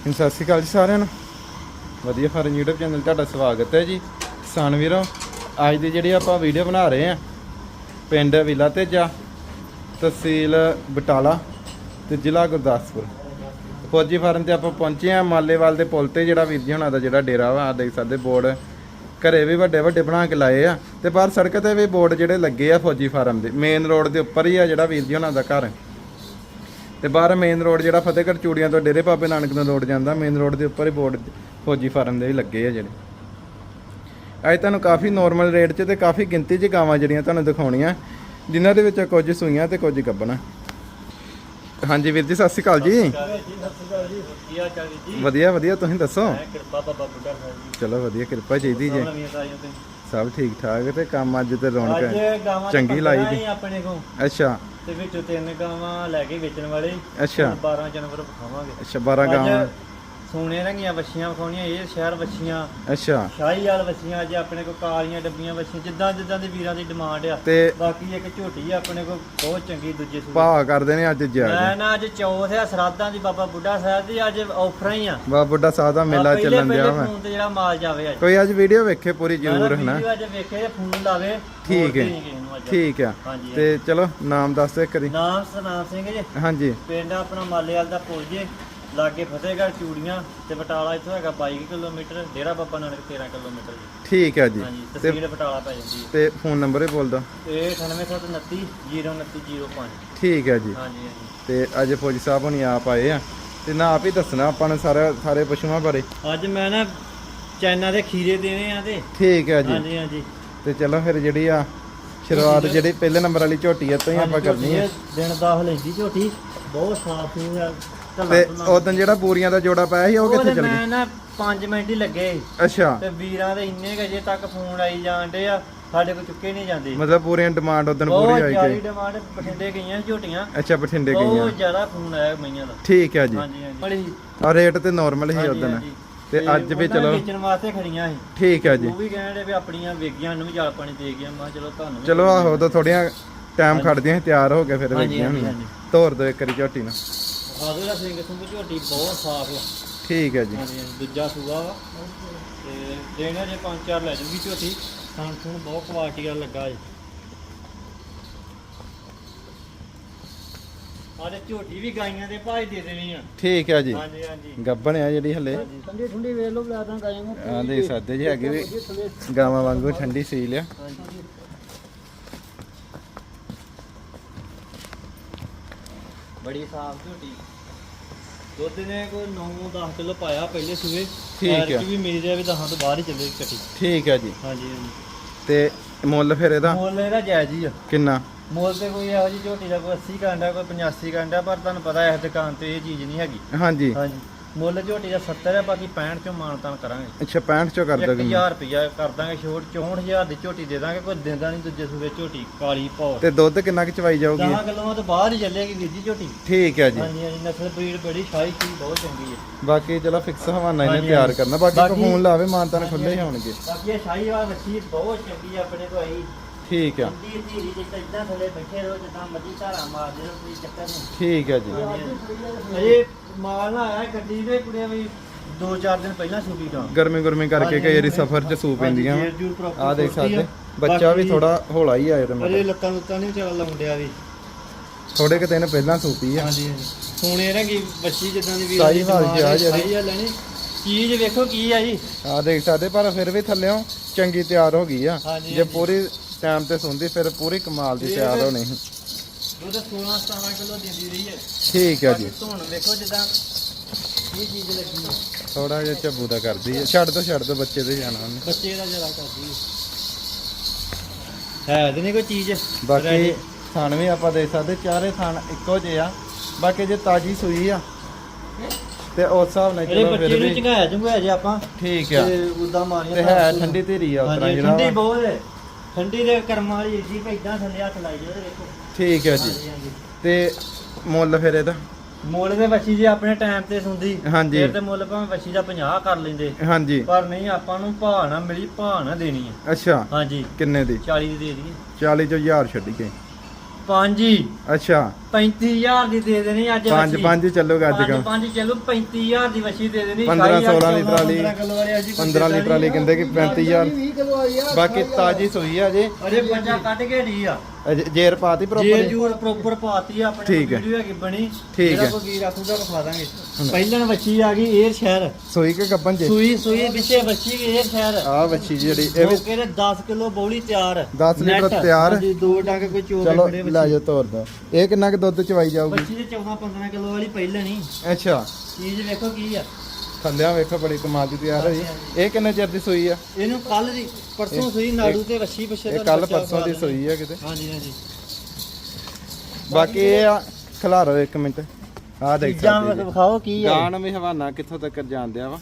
ਸਤਿ ਸ਼੍ਰੀ ਅਕਾਲ ਜੀ ਸਾਰਿਆਂ ਨੂੰ। ਵਧੀਆ ਫਾਰਮ YouTube ਚੈਨਲ ਤੁਹਾਡਾ ਸਵਾਗਤ ਹੈ ਜੀ। ਕਿਸਾਨ ਵੀਰੋ, ਅੱਜ ਦੀ ਜਿਹੜੀ ਆਪਾਂ ਵੀਡੀਓ ਬਣਾ ਰਹੇ ਆ ਪਿੰਡ ਵਿਲਾ ਤੇਜਾ, ਤਹਿਸੀਲ ਬਟਾਲਾ ਤੇ ਜ਼ਿਲ੍ਹਾ ਗੁਰਦਾਸਪੁਰ। ਫੌਜੀ ਫਾਰਮ ਤੇ ਆਪਾਂ ਪਹੁੰਚੇ ਆ ਮਾਲੇਵਾਲ ਦੇ ਪੁਲ ਤੇ ਜਿਹੜਾ ਵੀਰ ਜੀ ਹੁਣਾਂ ਦਾ ਜਿਹੜਾ ਡੇਰਾ ਵਾ ਦੇਖ ਸਕਦੇ ਬੋਰਡ ਘਰੇ ਵੀ ਵੱਡੇ ਵੱਡੇ ਬਣਾ ਕੇ ਲਾਏ ਆ। ਤੇ ਬਾਹਰ ਸੜਕ ਤੇ ਵੀ ਬੋਰਡ ਜਿਹੜੇ ਲੱਗੇ ਆ ਫੌਜੀ ਫਾਰਮ ਦੇ। ਮੇਨ ਰੋਡ ਦੇ ਉੱਪਰ ਹੀ ਆ ਜਿਹੜਾ ਵੀਰ ਜੀ ਹੁਣਾਂ ਦਾ ਘਰ। ਤੇ ਬਾਹਰ ਮੇਨ ਰੋਡ ਜਿਹੜਾ ਫਤਿਹਗੜ੍ਹ ਚੂੜੀਆਂ ਤੋਂ ਡੇਰੇ ਬਾਬੇ ਨਾਨਕ ਨੂੰ ਰੋਡ ਜਾਂਦਾ ਮੇਨ ਰੋਡ ਦੇ ਉੱਪਰ ਹੀ ਬੋਰਡ ਫੌਜੀ ਫਾਰਮ ਦੇ ਵੀ ਲੱਗੇ ਆ ਜਿਹੜੇ। ਅੱਜ ਤੁਹਾਨੂੰ ਕਾਫੀ ਨਾਰਮਲ ਰੇਟ 'ਚ ਤੇ ਕਾਫੀ ਗਿਣਤੀ 'ਚ ਗਾਵਾਂ ਜਿਹੜੀਆਂ ਤੁਹਾਨੂੰ ਦਿਖਾਉਣੀਆਂ ਜਿਨ੍ਹਾਂ ਦੇ ਵਿੱਚ ਕੁਝ ਸੂਈਆਂ ਤੇ ਕੁਝ ਗੱਬਣਾ। ਹਾਂਜੀ ਵੀਰ ਜੀ ਸਤਿ ਸ਼੍ਰੀ ਅਕਾਲ ਜੀ। ਵਧੀਆ ਵਧੀਆ ਤੁਸੀਂ ਦੱਸੋ? ਚਲੋ ਵਧੀਆ ਕਿਰਪਾ ਚਾਹੀਦੀ ਜੀ। ਸਭ ਠੀਕ ਠਾਕ ਤੇ। ਕੰਮ ਅੱਜ ਤੇ ਰੌਣਕ ਚੰਗੀ ਲਾਈ। ਆਪਣੇ ਕੋਲ। ਅੱਛਾ। ਤੇ ਵਿੱਚੋਂ ਤਿੰਨ ਗਾਵਾਂ ਲੈ ਕੇ ਵੇਚਣ ਵਾਲੇ ਅੱਛਾ। ਹੁਣ 12 ਜਨਵਰ ਵਿਖਾਵਾਂਗੇ ਅੱਛਾ 12 ਗਾਵਾਂ ਸੋਨੇ ਰੰਗੀਆਂ ਵੱਛੀਆਂ ਵਿਖਾਉਣੀਆਂ ਇਹ ਸ਼ਹਿਰ ਵੱਛੀਆਂ। ਅੱਛਾ। ਸ਼ਾਹੀ ਵਾਲ ਵੱਛੀਆਂ ਅੱਜ ਆਪਣੇ ਕੋਲ ਕਾਲੀਆਂ ਡੱਬੀਆਂ ਵੱਛੀਆਂ ਜਿੱਦਾਂ ਜਿੱਦਾਂ ਦੇ ਵੀਰਾਂ ਦੀ ਡਿਮਾਂਡ ਆ। ਤੇ ਬਾਕੀ ਇੱਕ ਝੋਟੀ ਆ ਆਪਣੇ ਕੋਲ ਬਹੁਤ ਚੰਗੀ ਦੂਜੇ ਸੂਬੇ ਭਾਅ ਕਰਦੇ ਨੇ ਅੱਜ ਜਾ ਮੈਂ ਨਾ ਅੱਜ ਚੌਥ ਆ ਸਰਾਧਾਂ ਦੀ ਬਾਬਾ ਬੁੱਢਾ ਸਾਹਿਬ ਦੀ ਅੱਜ ਆਫਰਾਂ ਹੀ ਆ। ਬਾ ਬੁੱਢਾ ਸਾਹਿਬ ਦਾ ਮੇਲਾ ਚੱਲਣ ਦਿਆ ਫੋਨ ਤੇ ਜਿਹੜਾ ਮਾਲ ਜਾਵੇ ਅੱਜ। ਕੋਈ ਅੱਜ ਵੀਡੀਓ ਵੇਖੇ ਪੂਰੀ ਜ਼ਰੂਰ ਹਨਾ? ਵੀਡੀਓ ਅੱਜ ਵੇਖੇ ਤੇ ਫੋਨ ਲਾਵੇ ਠੀਕ ਹੈ। ਨਹੀਂ ਕਿਸੇ ਨੂੰ ਅੱਜ। ਠੀਕ ਆ। ਹਾਂਜੀ ਤੇ ਚਲੋ ਨਾਮ ਦੱਸ ਦਿਓ ਕਰੀ ਨਾਮ ਸਨਾਮ ਸਿੰਘ ਜੀ। ਹਾਂਜੀ। ਪਿੰਡ ਆਪਣਾ ਮਾਲੇਵਾਲ ਦਾ ਪੁੱਲ ਜੇ। ਲਾਗੇ ਫਤਿਹਗੜ੍ਹ ਚੂੜੀਆਂ ਤੇ ਬਟਾਲਾ ਇੱਥੋਂ ਹੈਗਾ 22 ਕਿਲੋਮੀਟਰ ਡੇਰਾ ਬਾਬਾ ਨਾਨਕ 13 ਕਿਲੋਮੀਟਰ ਜੀ। ਠੀਕ ਹੈ ਜੀ। ਹਾਂਜੀ ਤੇ ਤਹਿਸੀਲ ਬਟਾਲਾ ਪੈ ਜਾਂਦੀ ਹੈ। ਤੇ ਫੋਨ ਨੰਬਰ ਹੀ ਬੋਲ ਦੋ ਇਹ 9829 02905 ਠੀਕ ਹੈ ਜੀ। ਹਾਂਜੀ ਹਾਂਜੀ। ਤੇ ਅੱਜ ਫੌਜੀ ਸਾਹਿਬ ਹੁਣੀ ਆਪ ਆਏ ਆ। ਤੇ ਨਾ ਆਪ ਹੀ ਦੱਸਣਾ ਆਪਾਂ ਨੂੰ ਸਾਰਾ ਸਾਰੇ ਪਸ਼ੂਆਂ ਬਾਰੇ। ਅੱਜ ਮੈਂ ਨਾ ਚਾਈਨਾ ਦੇ ਖੀਰੇ ਦੇਣੇ ਆ ਤੇ। ਠੀਕ ਹੈ ਜੀ। ਹਾਂਜੀ ਹਾਂਜੀ। ਤੇ ਚਲੋ ਫਿਰ ਜਿਹੜੀ ਆ ਸ਼ੁਰੂਆਤ ਜਿਹੜੀ ਪਹਿਲੇ ਨੰਬਰ ਵਾਲੀ ਝੋਟੀ ਆ ਤੋਂ ਹੀ ਆਪਾਂ ਕਰਨੀ ਹੈ ਦਿਨ ਦਾਖ ਲੈਂਦੀ ਝੋਟੀ। ਬਹੁਤ ਸਾਫ਼ ਸੂਹ ਆ ਤੇ ਉਦੋਂ ਜਿਹੜਾ ਬੂਰੀਆਂ ਦਾ ਜੋੜਾ ਪਾਇਆ ਸੀ ਉਹ ਕਿੱਥੇ ਚਲ ਗਿਆ ਮੈਂ ਨਾ 5 ਮਿੰਟ ਹੀ ਲੱਗੇ। ਅੱਛਾ। ਤੇ ਵੀਰਾਂ ਦੇ ਇੰਨੇ ਕੁ ਅਜੇ ਤੱਕ ਫੋਨ ਆਈ ਜਾਂਦੇ ਆ ਸਾਡੇ ਕੋਲ ਚੁੱਕੇ ਨਹੀਂ ਜਾਂਦੇ। ਮਤਲਬ ਪੂਰੀਆਂ ਡਿਮਾਂਡ ਉਦੋਂ ਬਹੁਤ ਪੂਰੀ ਆਈ ਜ਼ਿਆਦਾ ਗਈ। ਡਿਮਾਂਡ ਬਠਿੰਡੇ ਗਈਆਂ ਝੋਟੀਆਂ। ਅੱਛਾ ਬਠਿੰਡੇ ਗਈਆਂ। ਬਹੁਤ ਜ਼ਿਆਦਾ ਫੋਨ ਆਇਆ ਮਈਆਂ ਦਾ। ਠੀਕ ਹੈ ਜੀ। ਹਾਂਜੀ ਹਾਂਜੀ। ਆ ਰੇਟ ਤੇ ਨਾਰਮਲ ਹੀ ਉਦੋਂ। ਤੇ ਅੱਜ ਵੀ ਚਲੋ ਵੇਚਣ ਵਾਸਤੇ ਖੜੀਆਂ ਸੀ। ਠੀਕ ਹੈ ਜੀ। ਉਹ ਵੀ ਕਹਿੰਦੇ ਵੀ ਆਪਣੀਆਂ ਵੇਗੀਆਂ ਨੂੰ ਵੀ ਜਲ ਪਾਣੀ ਦੇ ਗਿਆ। ਮੈਂ ਚਲੋ ਤੁਹਾਨੂੰ ਚਲੋ ਆਹੋ ਉਦੋਂ ਥੋੜੀਆਂ ਟਾਈਮ ਖੜਦੀਆਂ ਤਿਆਰ ਹੋ ਕੇ ਫਿਰ ਹਾਂਜੀ। ਤੋਰ ਦੋ ਇੱਕ ਵਾਰੀ ਝੋਟੀ ਨੂੰ। ਆਦੂ ਦਾ ਸਿੰਘ ਸਿੰਘ ਝੋਟੀ ਬਹੁਤ ਸਾਫ਼ ਆ। ਠੀਕ ਹੈ ਜੀ। ਹਾਂਜੀ ਹਾਂਜੀ, ਦੂਜਾ ਸੂਆ ਵਾ। ਤੇ ਦੇਣਾ ਜੇ ਪੰਜ ਚਾਰ ਲੈ ਜੂਗੀ ਝੋਟੀ ਖਾਣ ਖੂਣ ਬਹੁਤ ਕੁਆਲਿਟੀ ਦਾ ਲੱਗਾ ਜੀ। ਆਲੇ ਝੋਟੀ ਵੀ ਗਾਈਆਂ ਦੇ ਭਾਈ ਦੇ ਦੇਣੀ ਆ। ਠੀਕ ਹੈ ਜੀ। ਹਾਂਜੀ ਹਾਂਜੀ। ਗੱਬਣ ਆ ਜਿਹੜੀ ਹਲੇ। ਠੰਡੀ ਠੰਡੀ ਵੇਖ ਲਓ ਬਲਾਦਾਂ ਗਾਈਆਂ ਨੂੰ ਆ ਦੇਖ ਸਕਦੇ ਜੀ ਹੈਗੇ ਵੀ ਗਾਵਾਂ ਵਾਂਗੂ ਠੰਡੀ ਸੀਲ ਆ। ਹਾਂਜੀ। ਬੜੀ ਸਾਫ਼ ਝੋਟੀ। ਦੁੱਧ ਨੇ ਕੋਈ 9-10 ਕਿਲੋ ਪਾਇਆ ਪਹਿਲੇ ਸੂਏ। ਠੀਕ ਐਤਕੀ ਆ। ਵੀ ਹੈ ਵੀ 10 ਤੋਂ ਬਾਹਰ ਹੀ ਚੱਲੇ ਕੱਟੀ ਠੀਕ ਹੈ ਜੀ। ਹਾਂਜੀ ਹਾਂਜੀ। ਤੇ ਮੁੱਲ ਫਿਰ ਇਹਦਾ? ਮੁੱਲ ਇਹਦਾ ਜਾਇਜ਼ ਹੀ ਆ। ਕਿੰਨਾ? ਮੁੱਲ ਤੇ ਕੋਈ ਇਹੋ ਜਿਹੀ ਝੋਟੀ ਦਾ ਕੋਈ 80 ਕਾਂਡਾ ਕੋਈ 85 ਕਾਂਡਾ ਪਰ ਤੁਹਾਨੂੰ ਪਤਾ ਇਸ ਦੁਕਾਨ ਤੇ ਇਹ ਚੀਜ਼ ਨਹੀਂ ਹੈਗੀ। ਹਾਂਜੀ। ਹਾਂਜੀ। ਮੁੱਲ ਝੋਟੀ ਦਾ 70 ਹੈ ਬਾਕੀ 65 ਚੋਂ ਮਾਨਤਾਨ ਕਰਾਂਗੇ। ਅੱਛਾ 65 ਚੋਂ ਕਰ ਦੋਗੇ 1000 ਰੁਪਇਆ ਕਰ ਦਾਂਗੇ ਛੋਟ 64000 ਦੀ ਝੋਟੀ ਦੇ ਦਾਂਗੇ ਕੋਈ ਦਿੰਦਾ ਨਹੀਂ ਦੂਜੇ ਸੂਬੇ ਝੋਟੀ ਕਾਲੀ ਭੌ ਤੇ ਦੁੱਧ ਕਿੰਨਾ ਕੁ ਚਵਾਈ ਜਾਊਗੀ? 10 ਕਿਲੋਆਂ ਤੋਂ ਬਾਹਰ ਹੀ ਚੱਲੇਗੀ ਵੀਰ ਜੀ ਝੋਟੀ। ਠੀਕ ਹੈ ਜੀ। ਹਾਂਜੀ ਹਾਂਜੀ ਨਸਲ ਬਰੀਡ ਬੜੀ ਸ਼ਾਹੀ ਚੀਜ਼ ਬਹੁਤ ਚੰਗੀ ਹੈ। ਬਾਕੀ ਚਲੋ ਫਿਕਸ ਹਵਾਨਾ ਇਹਨੇ ਤਿਆਰ। ਕਰਨਾ ਬਾਕੀ ਫੋਨ ਲਾਵੇ ਮਾਨਤਾਨ ਖੁੱਲੇ ਹੀ ਹੋਣਗੇ। ਬਾਕੀ ਇਹ ਸ਼ਾਹੀ ਵਾਲਾ ਮੱਛੀ ਬਹੁਤ ਚੰਗੀ ਹੈ ਆਪਣੇ ਕੋਲ ਆਈ। ਠੀਕ ਆ। ਧੀਰੀ ਧੀਰੀ ਜਿੱਦਾਂ ਇਦਾਂ ਥੱਲੇ ਬੈਠੇ ਰਹੋ ਜਿੱਦਾਂ ਮੱਝੀ ਧਾਰਾ ਮਾਰਦੇ ਰਹੋ ਕੋਈ ਚੱਕਰ ਨਹੀਂ। ਠੀਕ ਹੈ ਜੀ। ਅਜੇ ਮਾਲ ਨਾ ਆਇਆ ਗੱਡੀ ਦੇ ਕੁੜੇ ਵੀ 2-4 ਦਿਨ ਪਹਿਲਾਂ ਸੂਬੀ ਦਾ ਗਰਮੀ ਗੁਰਮੀ ਕਰਕੇ ਕਈ ਵਾਰੀ ਸਫਰ ਚ ਸੂ ਪੈਂਦੀਆਂ। ਆ ਦੇਖ ਸਕਦੇ। ਬੱਚਾ ਵੀ ਥੋੜਾ ਹੌਲਾ ਹੀ ਆਇਆ ਤੇ ਅਜੇ ਮਤਲਬ ਲੱਤਾਂ ਲੁੱਤਾਂ ਨਹੀਂ ਚੱਲ ਲਾਉਂਦਿਆ ਵੀ। ਥੋੜੇ ਕੁ ਦਿਨ ਪਹਿਲਾਂ ਸੂਪੀ ਆ। ਹਾਂਜੀ ਹਾਂਜੀ। ਸੋਨੇ ਰੰਗੀ ਬੱਚੀ ਜਿੱਦਾਂ ਦੀ ਵੀ ਸਾਹੀਵਾਲ ਜੀ ਆ ਜਿਹੜੀ। ਸਾਈ ਲੈਣੀ। ਚੀਜ਼ ਵੇਖੋ ਕੀ ਆ ਜੀ। ਆ ਦੇਖ ਸਕਦੇ ਪਰ ਫਿਰ ਵੀ ਥੱਲਿਓਂ ਚੰਗੀ ਤਿਆਰ ਹੋ ਗਈ ਆ। ਹਾਂਜੀ, ਜੇ ਪੂਰੀ ਟਾਈਮ ਤੇ ਸੁਣਦੀ ਫਿਰ ਪੂਰੀ ਕਮਾਲ ਦੀ ਤਿਆਰ ਹੋਣੀ। ਸੀ ਦੁੱਧ 16-17 ਕਿਲੋ ਦਿੰਦੀ ਰਹੀ ਹੈ। ਠੀਕ ਹੈ ਜੀ। ਬਾਕੀ ਧੁਣ ਵੇਖੋ ਜਿੱਦਾਂ ਇਹ ਚੀਜ਼ ਲੱਗੀ ਹੈ। ਥੋੜਾ ਜਿਹਾ ਝੱਬੂ ਦਾ ਕਰਦੀ ਹੈ। ਛੱਡ ਦੋ ਛੱਡ ਦੋ ਬੱਚੇ ਤੇ ਜਾਣਾ ਉਹਨੇ। ਬੱਚੇ ਦਾ ਜਰਾ ਕਰਦੀ ਹੈ। ਤੇ ਨਹੀਂ ਕੋਈ ਚੀਜ਼। ਬਾਕੀ ਥਣ ਵੀ ਆਪਾਂ ਦੇਖ ਸਕਦੇ। ਚਾਰੇ ਥਣ ਇੱਕੋ ਜਿਹੇ ਆ। ਬਾਕੀ ਜੇ ਤਾਜੀ ਸੂਈ ਆ ਤੇ ਉਸ ਹਿਸਾਬ ਨਾਲ ਚਲੋ ਬੱਚੇ ਫਿਰ ਨੂੰ ਵੀ ਚੰਗਾਇਆ ਚੰਗਾਇਆ ਜੇ ਆਪਾਂ। ਠੀਕ ਆ। ਤੇ ਉਦਾਂ ਮਾਰੀਆਂ ਤੇ ਹੈ ਠੰਡੀ ਧੀਰੀ ਆ ਉਤਰਾ ਹਾਂਜੀ ਜਿਹੜਾ ਠੰਡੀ। ਬਹੁਤ ਹੈ। ਠੰਡੀ ਦੇ ਕਰਮਾਂ ਵਾਲੀ ਏਡੀ ਭੇਡਾਂ ਥੱਲੇ ਹੱਥ ਲਾਈ ਜਾਓ ਤੇ ਵੇਖੋ। ਠੀਕ ਹੈ ਜੀ। ਹਾਂਜੀ ਹਾਂਜੀ। ਤੇ ਮੁੱਲ ਫਿਰ ਇਹਦਾ? ਮੁੱਲ ਦੇ ਵੱਛੀ ਜੇ ਆਪਣੇ ਟਾਈਮ ਤੇ ਸੁੰਦੀ। ਹਾਂਜੀ। ਫਿਰ ਤੇ ਮੁੱਲ ਭਾਵੇਂ ਵੱਛੀ ਦਾ 50 ਕਰ ਲੈਂਦੇ। ਹਾਂਜੀ। ਪਰ ਨਹੀਂ ਆਪਾਂ ਨੂੰ ਭਾਅ ਨਾ ਮਿਲੀ ਭਾਅ ਨਾ ਦੇਣੀ ਹੈ। ਅੱਛਾ। ਹਾਂਜੀ। ਕਿੰਨੇ ਦੀ? 40 ਦੀ ਦੇ ਦਈਏ। 40 ਚੋਂ 1000 ਛੱਡ ਕੇ ਪੰਜ ਹੀ। ਅੱਛਾ। 35000 ਦੀ ਦੇ ਦੇਣੀ ਅੱਜ ਪੰਜ ਵੱਛੀ। ਪੰਜ ਚੱਲੂਗਾ ਅੱਜ ਪੰਜ ਕੱਲ ਪੰਜ ਚੱਲੂ 35000 ਦੀ ਵਸ਼ੀ ਦੇ ਦੇਣੀ। 15 ਸ਼ਾਹੀ ਅੱਜ 16 ਲੀਟਰ ਵਾਲੀ 15 ਕਿਲੋ ਵਾਲੀ ਅੱਜ 15 ਲੀਟਰ ਵਾਲੀ ਕਹਿੰਦੇ ਕਿ 35000 20 ਕਿਲੋ ਆਈ ਆ ਬਾਕੀ ਤਾਜੀ ਸੂਈ ਆ ਜੇ ਅਰੇ ਬੱਚਾ ਕੱਢ ਕੇ ਢੀ ਆ। ਅਜੇ ਜੇਰ ਪਾਤੀ ਜੇ ਪ੍ਰੋਪਰ ਜੂਰ ਪ੍ਰੋਪਰ ਪਾਤੀ ਆ ਆਪਣੇ ਠੀਕ ਹੈ। ਵੀਡੀਓ ਹੈਗੀ ਬਣੀ ਠੀਕ ਜਿਹੜਾ ਹੈ। ਕੋਈ ਵੀਰ ਆਖੂਗਾ ਵਿਖਾ ਦਾਂਗੇ। ਪਹਿਲਾਂ ਵੱਛੀ ਆ ਗਈ ਏਰ ਸ਼ਹਿਰ। ਸੂਈ ਕੇ ਗੱਬਨ ਜੇ? ਸੂਈ ਸੂਈ ਪਿੱਛੇ ਵੱਛੀ ਏਰ ਸ਼ਹਿਰ। ਆ ਵੱਛੀ ਜਿਹੜੀ ਇਹ ਵੀ ਤੇ 10 ਕਿਲੋ ਬੌਲੀ ਤਿਆਰ। 10 ਲੀਟਰ। ਤਿਆਰ। ਹਾਂਜੀ ਦੋ ਡੰਗ ਕੋਈ ਚੋਰ ਚਲੋ ਖੜੇ ਲੈ ਜਾ ਤੋਰ ਦੋ। ਇਹ ਕਿੰਨਾ ਕੁ ਦੁੱਧ ਚਵਾਈ ਜਾਊਗੀ? ਵੱਛੀ ਦੇ 14 15 ਕਿਲੋ ਵਾਲੀ ਪਹਿਲਾਂ ਨਹੀਂ। ਅੱਛਾ। ਚੀਜ਼ ਵੇਖੋ ਕੀ ਆ। ਥੱਲਿਆਂ ਵੇਖੋ ਬੜੀ ਕਮਾਲ ਦੀ ਤਿਆਰ ਹੋਈ। ਇਹ ਕਿੰਨੇ ਚਿਰ ਦੀ ਸੂਈ ਆ? ਇਹਨੂੰ ਕੱਲ ਦੀ ਪਰਸੋਂ ਸੂਈ ਨਾੜੂ ਤੇ ਵੱਛੀ ਪਿੱਛੇ ਇਹ ਕੱਲ ਪਰਸੋਂ ਦੀ ਸੂਈ ਆ ਕਿਤੇ? ਹਾਂਜੀ ਹਾਂਜੀ। ਬਾਕੀ ਇਹ ਆ ਖਿਲਾਰੋ ਇੱਕ ਮਿੰਟ। ਆ ਦੇਖ ਸਕਦੇ ਜੀ। ਵਿਖਾਓ ਕੀ ਆ? ਗਾਣ ਵੀ ਹਵਾਨਾ ਕਿੱਥੋਂ ਤੱਕ ਜਾਣਦਿਆ ਵਾ?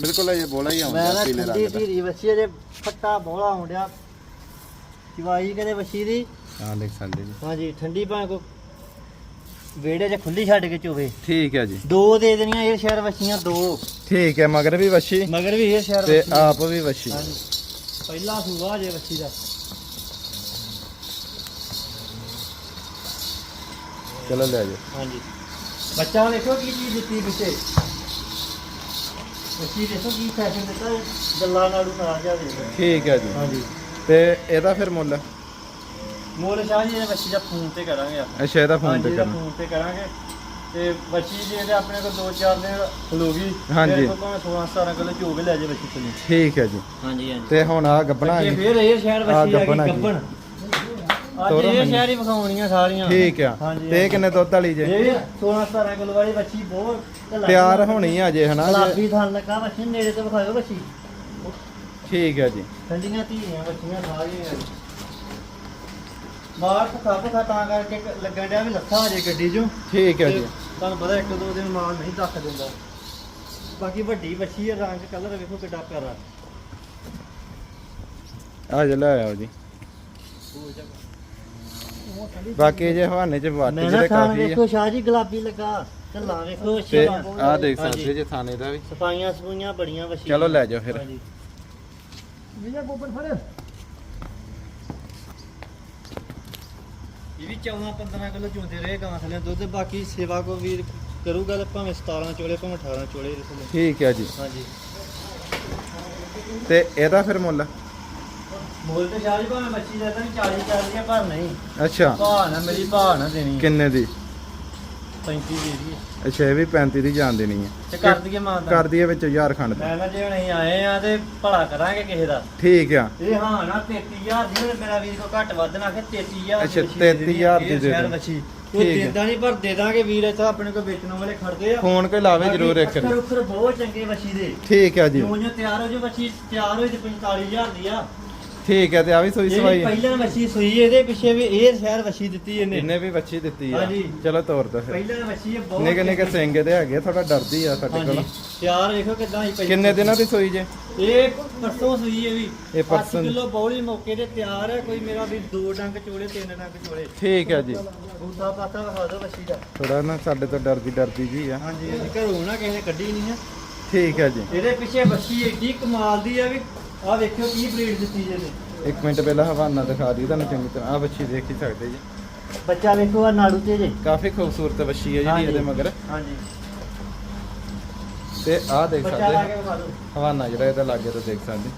ਬਿਲਕੁਲ ਇਹ ਬੋਲਾ ਹੀ ਮੈਂ ਆਉਂਦਾ ਨਾ ਪੀਲੇ ਠੰਡੀ ਰੰਗ ਦਾ। ਵੱਛੀ ਦੇ ਫੱਟਾ ਬੋਲਾ ਹੁੰਦਿਆ ਚਵਾਈ ਕਦੇ ਵੱਛੀ ਦੀ। ਹਾਂ ਦੇਖ ਸਕਦੇ ਜੀ। ਹਾਂਜੀ ਠੰਡੀ ਭਾਂ ਕੋ ਵੇੜੇ 'ਚ ਖੁੱਲੀ ਛੱਡ ਕੇ ਚੋਵੇ। ਠੀਕ ਹੈ ਜੀ। ਦੋ ਦੇ ਦੇਣੀਆਂ ਇਹ ਸ਼ਹਿਰ ਵੱਛੀਆਂ ਦੋ। ਠੀਕ ਹੈ ਮਗਰ ਵੀ ਵੱਛੀ ਮਗਰ ਵੀ ਇਹ ਸ਼ਹਿਰ ਤੇ ਆਪ ਵੀ ਵੱਛੀ ਹਾਂਜੀ। ਪਹਿਲਾ ਸੂਆ ਜੇ ਵੱਛੀ ਦਾ। ਚਲੋ ਲੈ ਜਾਓ ਹਾਂਜੀ। ਬੱਚਾ ਵੇਖੋ ਕੀ ਚੀਜ਼ ਦਿੱਤੀ ਪਿੱਛੇ। ਵੱਛੀ ਦੇਖੋ ਕੀ ਫੈਸ਼ਨ ਦਿੱਤਾ ਇਹ ਗੱਲਾਂ ਨਾਲੂ ਨਾ ਜਾ ਦੇ ਠੀਕ ਹੈ ਜੀ। ਹਾਂਜੀ। ਤੇ ਇਹਦਾ ਫਿਰ ਮੁੱਲ? ਮੋਲ ਸ਼ਾਹ ਜੀ ਇਹ ਵੱਛੀ ਦਾ ਫੋਨ ਤੇ ਕਰਾਂਗੇ ਆਪਾਂ। ਅੱਛਾ ਇਹਦਾ ਫੋਨ ਹਾਂਜੀ ਤੇ ਇਹਦਾ ਕਰਨਾ। ਫੋਨ ਤੇ ਕਰਾਂਗੇ। ਤੇ ਬੱਚੀ ਜੇ ਇਹਦੇ ਆਪਣੇ ਕੋਲ 2-4 ਦਿਨ ਖਲੋਗੀ ਹਾਂਜੀ। ਫਿਰ ਕੋਈ ਭਾਵੇਂ 16-17 ਕਿਲੋ ਚੋ ਕੇ ਲੈ ਜੇ ਬੱਚੀ ਚਲੀ ਠੀਕ ਹੈ ਜੀ। ਹਾਂਜੀ ਹਾਂਜੀ। ਤੇ ਹੁਣ ਆ ਗੱਬਣਾ ਜੀ। ਫਿਰ ਇਹ ਸ਼ਹਿਰ ਬੱਚੀ ਆ ਗੱਭਣ ਆ ਗਈ ਗਈ। ਗੱਬਣ। ਅੱਜ ਤੋਰੋ ਇਹ ਹਾਂਜੀ। ਸ਼ਹਿਰ ਹੀ ਵਿਖਾਉਣੀਆਂ ਸਾਰੀਆਂ। ਠੀਕ ਆ। ਹਾਂਜੀ, ਤੇ ਇਹ ਕਿੰਨੇ ਦੁੱਧ ਵਾਲੀ ਜੇ? ਇਹ 16-17 ਕਿਲੋ ਵਾਲੀ ਬੱਚੀ ਬਹੁਤ ਤਿਆਰ ਹੋਣੀ ਆ ਜੇ ਹਨਾ ਜੇ? ਗੁਲਾਬੀ ਥਣ ਲੱਗਾ ਬੱਚੀ ਨੇੜੇ ਤੋਂ ਵਿਖਾਇਓ ਬੱਚੀ। ਠੀਕ ਹੈ ਜੀ। ਠੰਡੀਆਂ ਧੀਆਂ ਬੱਚੀਆਂ ਸਾਰੀਆਂ। ਬਾਹਰ ਭੁੱਖਾ ਤਾਂ ਕਰਕੇ ਕ- ਲੱਗਣ ਡਿਆ ਵੀ ਲੱਥਾ ਹੋ ਜੇ ਗੱਡੀ 'ਚੋਂ। ਠੀਕ ਹੈ ਤੇ ਜੀ। ਤੁਹਾਨੂੰ ਪਤਾ ਇੱਕ ਦੋ ਦਿਨ ਮਾਲ ਨਹੀਂ ਦੱਖ ਦਿੰਦਾ। ਬਾਕੀ ਵੱਡੀ ਬੱਚੀ ਹੈ ਰੰਗ ਕਲਰ ਵੇਖੋ ਕਿੱਡਾ ਪਿਆਰਾ। ਆ ਜੇ ਲੈ ਆਓ ਜੀ। ਬਾਕੀ ਜੇ ਹਵਾਨੇ ਚ ਵੱਟ ਜਿਹੜੇ ਕਾਫੀ ਆ। ਵੇਖੋ ਸ਼ਾਹ ਜੀ ਗੁਲਾਬੀ ਲੱਗਾ ਢੱਲਾ ਵੇਖੋ ਤੇ ਅੱਛਾ ਆ ਦੇਖ ਸਕਦੇ ਜੇ ਥਾਣੇ ਦਾ ਵੀ। ਸਫਾਈਆਂ ਸਫੂਈਆਂ ਬੜੀਆਂ ਵਸ਼ੀ ਚਲੋ ਲੈ ਜਾਓ ਫਿਰ। ਹਾਂਜੀ। ਵੀਜ਼ਾ ਗੋਬਰ ਫੜ ਇਹ ਵੀ 14 15 ਕਿਲੋ ਚੁੰਦੇ ਰਹੇ ਗਾਂ ਥਲੇ ਦੁੱਧ ਬਾਕੀ ਸੇਵਾ ਕੋ ਵੀਰ ਕਰੂਗਾ ਤੇ ਭਾਵੇਂ 17 ਚੋਲੇ ਭਾਵੇਂ 18 ਚੋਲੇ ਇਹਦੇ ਥੱਲੇ। ਠੀਕ ਹੈ ਜੀ। ਹਾਂਜੀ। ਤੇ ਇਹਦਾ ਫਿਰ ਮੁੱਲ? ਮੁੱਲ ਤੇ ਸ਼ਾਹ ਜੀ ਭਾਵੇਂ ਬੱਚੀ ਦਾ ਤਾਂ 40 40 ਪਰ ਨਹੀਂ। ਅੱਛਾ। ਭਾਅ ਨਾ ਮੇਰੀ ਭਾਅ ਨਾ ਦੇਣੀ। ਕਿੰਨੇ ਦੀ? 35 ਦੇ ਦੀ ਅੱਛਾ ਇਹ ਵੀ 35 ਦੀ ਜਾਣ ਦੇਣੀ ਹੈ ਤੇ ਕਰ ਦਈਏ ਮਾਂ ਦਾ ਕਰ ਦਈਏ ਵਿੱਚ ਹਜ਼ਾਰ ਖੰਡ ਦਾ ਮੈਂ ਨਾ ਜੇ ਹੁਣ ਅਸੀਂ ਆਏ ਆ ਤੇ ਭਲਾ ਕਰਾਂਗੇ ਕਿਸੇ ਦਾ। ਠੀਕ ਆ। ਇਹ ਹਾਂ ਨਾ 33000 ਦੀ ਮੇਰਾ ਵੀਰ ਕੋ ਘੱਟ ਵੱਧ ਨਾ ਕਿ 33000 ਅੱਛਾ, ਵੱਛੀ ਦੇ ਦੇਣੀ ਆ, 33,000 ਦੀ ਦੇ ਠੀਕ ਹੈ। ਦਿੰਦਾ ਨਹੀਂ ਪਰ ਦੇ ਦਾਂਗੇ ਵੀਰ ਇੱਥੇ ਆਪਣੇ ਕੋ ਵੇਚਣ ਵਾਲੇ ਖੜਦੇ ਆ। ਫੋਨ ਕੋਈ ਲਾਵੇ ਜ਼ਰੂਰ ਇੱਕ ਅੱਖਰ ਉੱਖਰ ਬਹੁਤ ਚੰਗੇ ਵੱਛੀ ਦੇ। ਠੀਕ ਹੈ ਜੀ। ਜਿਉਂ ਤਿਆਰ ਹੋ ਜੋ ਵੱਛੀ ਤਿਆਰ ਹੋਈ ਤੇ 45000 ਦੀ ਆ। ਠੀਕ ਹੈ ਤੇ ਆ ਵੀ ਸੂਈ ਜਿਹੜੀ ਸਵਾਈ ਹੈ। ਪਹਿਲਾਂ ਵੱਛੀ ਸੂਈ ਇਹਦੇ ਪਿੱਛੇ ਵੀ ਇਹ ਸ਼ਹਿਰ ਵੱਛੀ ਦਿੱਤੀ ਇਹਨੇ। ਇਹਨੇ ਵੀ ਬੱਚੀ ਦਿੱਤੀ ਆ। ਹਾਂਜੀ। ਚਲੋ ਤੋਰ ਦੋ ਫਿਰ। ਪਹਿਲਾਂ ਵੱਛੀ ਇਹ ਬਹੁਤ ਨਿੱਕੇ ਨਿੱਕੇ। ਸਿੰਘ ਇਹਦੇ ਹੈਗੇ ਥੋੜਾ ਡਰਦੀ ਆ ਸਾਡੇ ਹਾਂਜੀ। ਕੋਲ। ਤਿਆਰ ਵੇਖੋ ਕਿਦਾਂ ਹੀ ਪਈ। ਕਿੰਨੇ ਦਿਨਾਂ ਦੀ ਸੂਈ ਜੇ? ਇਹ ਪਰਸੋਂ ਸੂਈ ਇਹ ਵੀ। ਇਹ ਪਰਸੋਂ। 8 ਕਿਲੋ ਬੌਲੀ ਮੌਕੇ ਤੇ ਤਿਆਰ ਹੈ। ਕੋਈ ਮੇਰਾ ਵੀ ਦੋ ਡੰਗ ਚੋਲੇ ਤਿੰਨ ਡੰਗ ਚੋਲੇ। ਠੀਕ ਹੈ ਜੀ। ਬੂਦਾ ਪਾਤਾ ਵਿਖਾ ਦਿਓ ਬੱਚੀ ਦਾ। ਥੋੜਾ ਨਾ ਸਾਡੇ ਤੋਂ ਡਰਦੀ ਡਰਦੀ ਜੀ ਆ। ਹਾਂਜੀ ਹਾਂਜੀ ਘਰੋਂ ਨਾ ਕਿਸੇ ਨੇ ਕੱਢੀ ਨਹੀਂ ਹੈ। ਠੀਕ ਹੈ ਜੀ। ਇਹਦੇ ਪਿੱਛੇ ਬੱਚੀ ਏਡੀ ਕਮਾਲ ਦੀ ਆ ਵੀ ਆ ਵੇਖਿਓ ਕੀ ਬਰੀਡ ਦਿੱਤੀ ਜੇ ਨੇ ਇੱਕ ਮਿੰਟ ਪਹਿਲਾਂ ਹਵਾਨਾ ਦਿਖਾ ਦਿਓ ਤੁਹਾਨੂੰ ਚੰਗੀ ਤਰ੍ਹਾਂ। ਆ ਬੱਚੀ ਦੇਖ ਹੀ ਸਕਦੇ ਜੀ। ਬੱਚਾ ਵੇਖੋ ਆ ਨਾੜੂ ਤੇ ਜੇ। ਕਾਫੀ ਖੂਬਸੂਰਤ ਬੱਚੀ ਹੈ ਜਿਹੜੀ। ਇਹਦੇ ਮਗਰ। ਹਾਂਜੀ। ਤੇ ਆਹ ਦੇਖ ਬੱਚਾ ਲਾ ਸਕਦੇ ਕੇ ਵਿਖਾ ਦਿਓ। ਹਵਾਨਾ ਜਿਹੜਾ ਇਹਦਾ ਲਾਗੇ ਤੋਂ ਦੇਖ ਸਕਦੇ।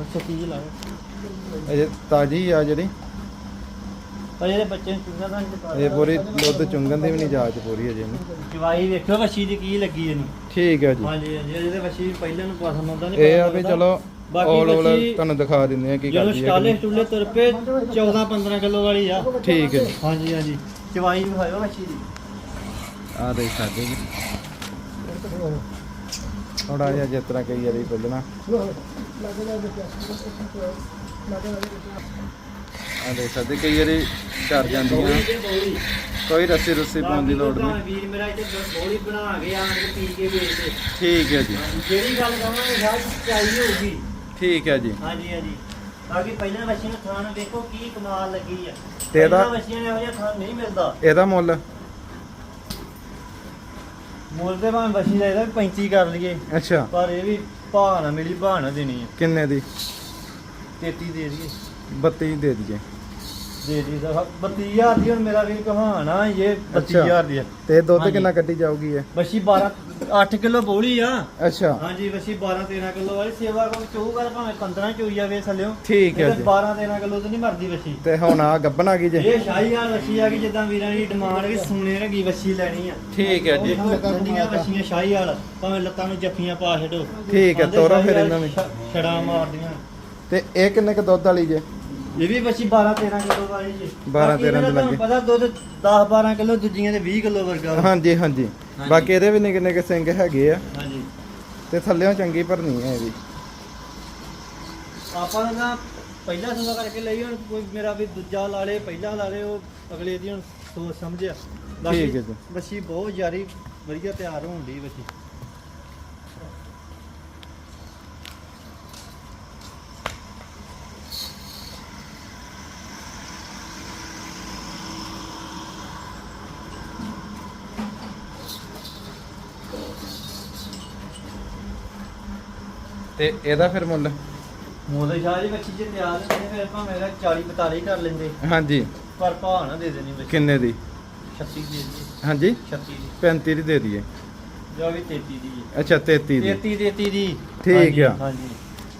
ਅੱਛਾ ਕੀ ਲਾਓ। ਇਹ ਤਾਜੀ ਆ ਜਿਹੜੀ। ਪਰ ਇਹਦੇ ਬੱਚੇ ਨੂੰ ਚੁੰਗਾ ਤਾਂ ਨਹੀਂ ਪਾ ਇਹ ਪੂਰੀ ਦੁੱਧ ਚੁੰਗਣ ਦੀ ਵੀ ਨਹੀਂ ਜਾਚ ਪੂਰੀ ਅਜੇ ਨੂੰ ਜਵਾਈ ਵੇਖੋ ਬੱਚੀ ਦੀ ਕੀ ਲੱਗੀ ਇਹਨੂੰ। ਠੀਕ ਹੈ ਜੀ। ਹਾਂਜੀ ਹਾਂਜੀ ਇਹਦੇ ਬੱਚੀ ਪਹਿਲਾਂ ਨੂੰ ਪਸੰਦ ਆਉਂਦਾ ਨਹੀਂ ਇਹ ਆ ਵੀ ਚਲੋ ਬਾਕੀ ਆਲ ਓਵਰ ਬੱਚੀ ਤੁਹਾਨੂੰ ਦਿਖਾ ਦਿੰਦੇ ਆ ਕੀ ਜਦੋਂ ਕਰਦੀ ਹੈ ਸਟਾਲੇ ਸਟੂਲੇ ਤੁਰ ਪਏ 14 15 ਕਿਲੋ ਵਾਲੀ ਆ। ਠੀਕ ਹੈ ਜੀ। ਹਾਂਜੀ ਹਾਂਜੀ। ਚਵਾਈ ਵੀ ਹੋਇਓ ਬੱਚੀ ਦੀ। ਆ ਦੇਖ ਸਕਦੇ ਜੀ। ਥੋੜਾ ਜਿਹਾ ਜਿਸ ਤਰ੍ਹਾਂ ਕਈ ਵਾਰੀ ਪਹਿਲਣਾ ਆ ਦੇਖ ਸਕਦੇ ਕਈ ਵਾਰੀ ਕਰ ਜਾਂਦੀਆਂ। ਕੋਈ ਰੱਸੀ ਰੁੱਸੀ ਪਾਉਣ ਦੀ ਲੋੜ ਨਹੀਂ। ਵੀਰ ਮੇਰਾ ਇੱਥੇ ਬੋਲੀ ਬਣਾ ਕੇ ਆਣ ਕੇ ਪੀ ਕੇ ਵੇਚਦੇ। ਠੀਕ ਹੈ ਜੀ। ਜਿਹੜੀ ਗੱਲ ਕਹਾਂਗੇ ਸ਼ਾਇਦ ਚਾਹੀਦੀ ਹੋਊਗੀ। ਠੀਕ ਹੈ ਜੀ। ਹਾਂਜੀ ਹਾਂਜੀ। ਬਾਕੀ ਪਹਿਲਾਂ ਬੱਚੀ ਨੂੰ ਖਾਣ ਵੇਖੋ ਕੀ ਕਮਾਲ ਲੱਗੀ ਆ। ਤੇ ਇਹਦਾ- ਪਹਿਲਾਂ ਬੱਚੀਆਂ ਨੇ ਇਹੋ ਜਿਹਾ ਖਾਣ ਨਹੀਂ ਮਿਲਦਾ। ਇਹਦਾ ਮੁੱਲ? ਮੁੱਲ ਤੇ ਭਾਵੇਂ ਬੱਚੀ ਦਾ ਇਹਦਾ ਵੀ 35 ਕਰ ਲਈਏ। ਅੱਛਾ। ਪਰ ਇਹ ਵੀ ਭਾਅ ਨਾ ਮਿਲੀ ਭਾਅ ਨਾ ਦੇਣੀ ਆ। ਕਿੰਨੇ ਦੀ? 33 ਦੇ ਦਈਏ। 32 ਦੇ ਦਈਏ। ਦੇ ਦੀ ਦਾ 32000 ਦੀ ਹੁਣ ਮੇਰਾ ਵੀ ਕਹਾਣਾ ਇਹ 32000 ਦੀ ਹੈ ਤੇ ਦੁੱਧ ਹਾਂਜੀ। ਕਿੰਨਾ ਕੱਢੀ ਜਾਊਗੀ ਇਹ? ਬੱਛੀ 12 8 ਕਿਲੋ ਬੋਲੀ ਆ। ਅੱਛਾ। ਹਾਂਜੀ ਬੱਛੀ 12 13 ਕਿਲੋ ਵਾਲੀ ਸੇਵਾ ਕੋਈ ਚੋਊਗਾ ਭਾਵੇਂ 15 ਚੋਈ ਜਾਵੇ ਥੱਲਿਓ। ਠੀਕ ਹੈ ਜੀ। 12 13 ਕਿਲੋ ਤਾਂ ਨਹੀਂ ਮਰਦੀ ਬੱਛੀ ਤੇ ਹੁਣ ਆ ਗੱਬਣ ਆ ਗਈ ਜੇ? ਇਹ ਸ਼ਾਹੀ ਵਾਲ ਬੱਛੀ ਆ ਗਈ ਜਿੱਦਾਂ ਵੀਰਾਂ ਦੀ ਡਿਮਾਂਡ ਵੀ ਸੋਨੇ ਰੰਗੀ ਬੱਛੀ ਲੈਣੀ ਆ। ਠੀਕ ਹੈ ਜੀ। ਠੰਡੀਆਂ ਬੱਛੀਆਂ ਸ਼ਾਹੀ ਵਾਲ ਭਾਵੇਂ ਲੱਤਾਂ ਨੂੰ ਜੱਫੀਆਂ ਪਾ ਛੱਡੋ। ਠੀਕ ਹੈ, ਆਂਦੇ ਤੋਰੋ ਸ਼ਾਹੀ ਫਿਰ ਵਾਲ ਇਹਨਾਂ ਨੂੰ। ਛ- ਛੜਾਂ ਮਾਰਦੀਆਂ। ਤੇ ਇਹ ਕਿੰਨੇ ਕ ਦੁੱਧ ਵਾਲੀ ਜੇ? ਇਹ ਵੀ ਬੱਚੀ 12 13 ਕਿਲੋ ਵਾਲੀ ਜੀ 12 13 ਦੇ ਲੱਗੇ। ਪਤਾ ਦੁੱਧ 10 12 ਕਿਲੋ ਦੂਜੀਆਂ ਦੇ 20 ਕਿਲੋ ਵਰਗਾ ਵਾ। ਹਾਂਜੀ ਹਾਂਜੀ। ਬਾਕੀ ਇਹਦੇ ਵੀ ਨਿੱਕੇ ਨਿੱਕੇ ਸਿੰਘ ਹੈਗੇ ਆ ਹਾਂਜੀ ਤੇ ਥੱਲੇੋਂ ਚੰਗੀ ਭਰਨੀ ਹੈ ਇਹਦੀ ਆਪਾਂ ਨੇ ਨਾ ਪਹਿਲਾ ਸੁਣਾ ਕਰਕੇ ਲਈ ਹੁਣ ਕੋਈ ਮੇਰਾ ਵੀ ਦੂਜਾ ਲਾ ਲੇ ਪਹਿਲਾ ਲਾ ਲੇ ਉਹ ਅਗਲੇ ਦੀ ਹੁਣ ਸੋਚ ਸਮਝਿਆ ਠੀਕ ਹੈ ਜੀ। ਬੱਚੀ ਬਹੁਤ ਜ਼ਿਆਦੀ ਵਧੀਆ ਤਿਆਰ ਹੋਣ ਦੀ ਬੱਚੀ ਤੇ ਇਹਦਾ ਫਿਰ ਮੁੱਲ? ਮੋਦੇ ਸ਼ਾਹ ਜੀ ਬੱਚੀ ਜੇ ਤਿਆਰ ਹੁੰਦੇ ਫਿਰ ਆਪਾਂ ਮੇਰਾ 40 45 ਕਰ ਲੈਂਦੇ। ਹਾਂਜੀ। ਪਰ ਭਾਅ ਨਾ ਦੇ ਦੇਣੀ ਬੱਚੀ ਕਿੰਨੇ ਦੀ? 36 ਦੇ ਹਾਂਜੀ। 36 ਦੀ। 35 ਦੀ ਦੇ ਦਈਏ। ਜੋ ਵੀ 33 ਦੀ। ਹੈ ਅੱਛਾ 33 ਦੀ। 33 33 ਦੀ। ਠੀਕ ਆ। ਹਾਂਜੀ।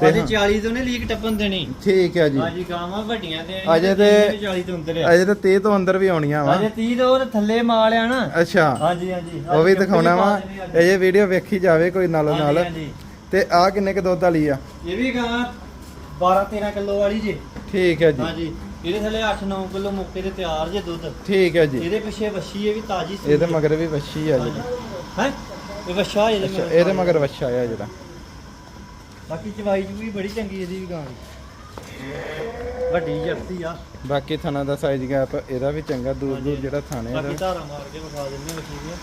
ਤੇ ਤੇ ਹਾਂ। 40 ਤੋਂ ਨੇ ਲੀਕ ਟੱਪਣ ਦੇਣੀ। ਠੀਕ ਹੈ ਜੀ। ਹਾਂਜੀ ਗਾਵਾਂ ਵੱਡੀਆਂ ਤੇ ਅਜੇ ਤੇ- 40 ਤੋਂ ਅੰਦਰ ਆ। ਅਜੇ ਤਾਂ 30 ਤੋਂ ਅੰਦਰ ਵੀ ਆਉਣੀਆਂ ਵਾ। ਅਜੇ 30 ਤੋਂ ਥੱਲੇ ਮਾਲ ਆ ਨਾ। ਅੱਛਾ। ਹਾਂਜੀ ਹਾਂਜੀ। ਉਹ ਵੀ ਦਿਖਾਉਣਾ ਵਾ। ਇਹ ਵੀਡੀਓ ਵੇਖੀ ਜਾਵੇ ਕੋਈ ਨਾਲੋਂ ਨਾਲ। ਹਾਂਜੀ। ਤੇ ਆ ਕਿੰਨੇ ਕ ਦੁੱਧ ਵਾਲੀ ਆ? ਇਹ ਵੀ ਗਾਂ 12 13 ਕਿਲੋ ਵਾਲੀ ਜੀ। ਠੀਕ ਹੈ ਜੀ। ਹਾਂਜੀ ਇਹਦੇ ਥੱਲੇ 8 9 ਕਿਲੋ ਮੁੱਕੇ ਤੇ ਤਿਆਰ ਜੇ ਦੁੱਧ। ਠੀਕ ਹੈ ਜੀ। ਇਹਦੇ ਪਿੱਛੇ ਵੱਛੀ ਇਹ ਵੀ ਤਾਜੀ ਸੂਈ ਇਹਦੇ। ਮਗਰ ਵੀ ਵੱਛੀ ਆ ਜੀ। ਹੈ? ਇਹ ਵੱਛਾ ਇਹਦੇ ਅੱਛਾ ਮਗਰ ਇਹਦੇ ਮਗਰ ਵੱਛਾ ਆ ਜਿਹੜਾ। ਬਾਕੀ ਚਵਾਈ ਚ ਵੀ ਬੜੀ ਚੰਗੀ ਇਹਦੀ ਵੀ ਗਾਂ ਦੀ। ਵੱਡੀ ਜਰਸੀ ਆ। ਬਾਕੀ ਥਣਾ ਦਾ ਸਾਈਜ਼ ਗੈਪ ਇਹਦਾ ਵੀ ਚੰਗਾ ਦੂਰ ਦੂਰ। ਜਿਹੜਾ ਥਾਣੇ ਬਾਕੀ ਦਾ ਧਾਰਾ ਮਾਰ ਕੇ ਵਿਖਾ ਹਾਂ ਵੱਛੀ ਦੀਆਂ।